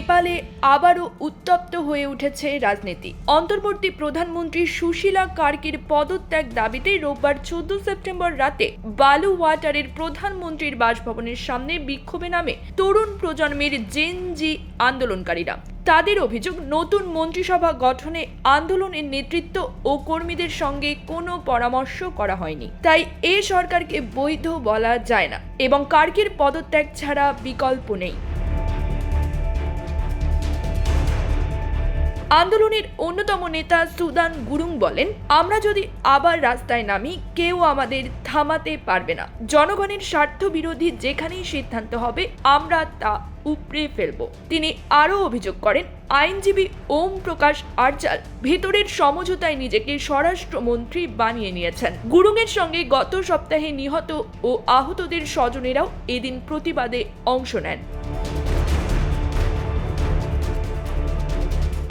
নেপালে আবারও উত্তপ্ত হয়ে উঠেছে রাজনীতি। অন্তর্বর্তী প্রধানমন্ত্রী সুশীলা কার্কির পদত্যাগ দাবিতে রোববার চোদ্দ সেপ্টেম্বর রাতে বালু ওয়াটারের প্রধানমন্ত্রীর বাসভবনের সামনে বিক্ষোভে নামে তরুণ প্রজন্মের জেনজি আন্দোলনকারীরা। তাদের অভিযোগ, নতুন মন্ত্রিসভা গঠনে আন্দোলনের নেতৃত্ব ও কর্মীদের সঙ্গে কোনো পরামর্শ করা হয়নি। তাই এ সরকারকে বৈধ বলা যায় না এবং কার্কির পদত্যাগ ছাড়া বিকল্প নেই। আন্দোলনের অন্যতম নেতা সুদান গুরুং বলেন, আমরা যদি আবার রাস্তায় নামি, কেউ আমাদের থামাতে পারবে না। জনগণের স্বার্থ বিরোধী যেখানেই সিদ্ধান্ত হবে, আমরা তা উপড়ে ফেলব। তিনি আরও অভিযোগ করেন, আইনজীবী ওম প্রকাশ আরজাল ভেতরের সমঝোতায় নিজেকে স্বরাষ্ট্রমন্ত্রী বানিয়ে নিয়েছেন। গুরুংয়ের সঙ্গে গত সপ্তাহে নিহত ও আহতদের স্বজনেরাও এদিন প্রতিবাদে অংশ নেন।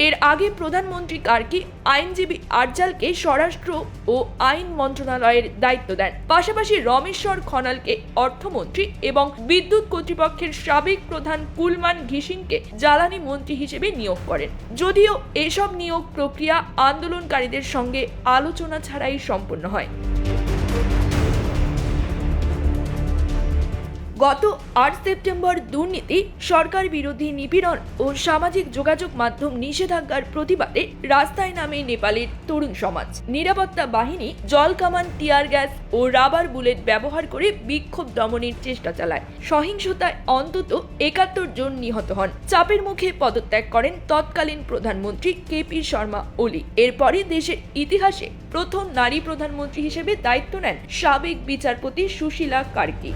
এর আগে প্রধানমন্ত্রী কার্কি আইনজীবী আরজালকে স্বরাষ্ট্র ও আইন মন্ত্রণালয়ের দায়িত্ব দেন। পাশাপাশি রমেশ্বর খনালকে অর্থমন্ত্রী এবং বিদ্যুৎ কর্তৃপক্ষের সাবেক প্রধান কুলমান ঘিসিংকে জ্বালানি মন্ত্রী হিসেবে নিয়োগ করেন। যদিও এসব নিয়োগ প্রক্রিয়া আন্দোলনকারীদের সঙ্গে আলোচনা ছাড়াই সম্পন্ন হয়। গত আট সেপ্টেম্বর দুর্নীতি, সরকার বিরোধী নিপীড়ন ও সামাজিক যোগাযোগ মাধ্যম নিষেধাজ্ঞার প্রতিবাদে রাস্তায় নামে নেপালের তরুণ সমাজ। নিরাপত্তা বাহিনী জল কামান, টিয়ার গ্যাস ও রাবার বুলেট ব্যবহার করে বিক্ষোভ দমনের চেষ্টা চালায়। সহিংসতায় অন্তত একাত্তর জন নিহত হন। চাপের মুখে পদত্যাগ করেন তৎকালীন প্রধানমন্ত্রী কেপি শর্মা ওলি। এরপরই দেশের ইতিহাসে প্রথম নারী প্রধানমন্ত্রী হিসেবে দায়িত্ব নেন সাবেক বিচারপতি সুশীলা কার্কি।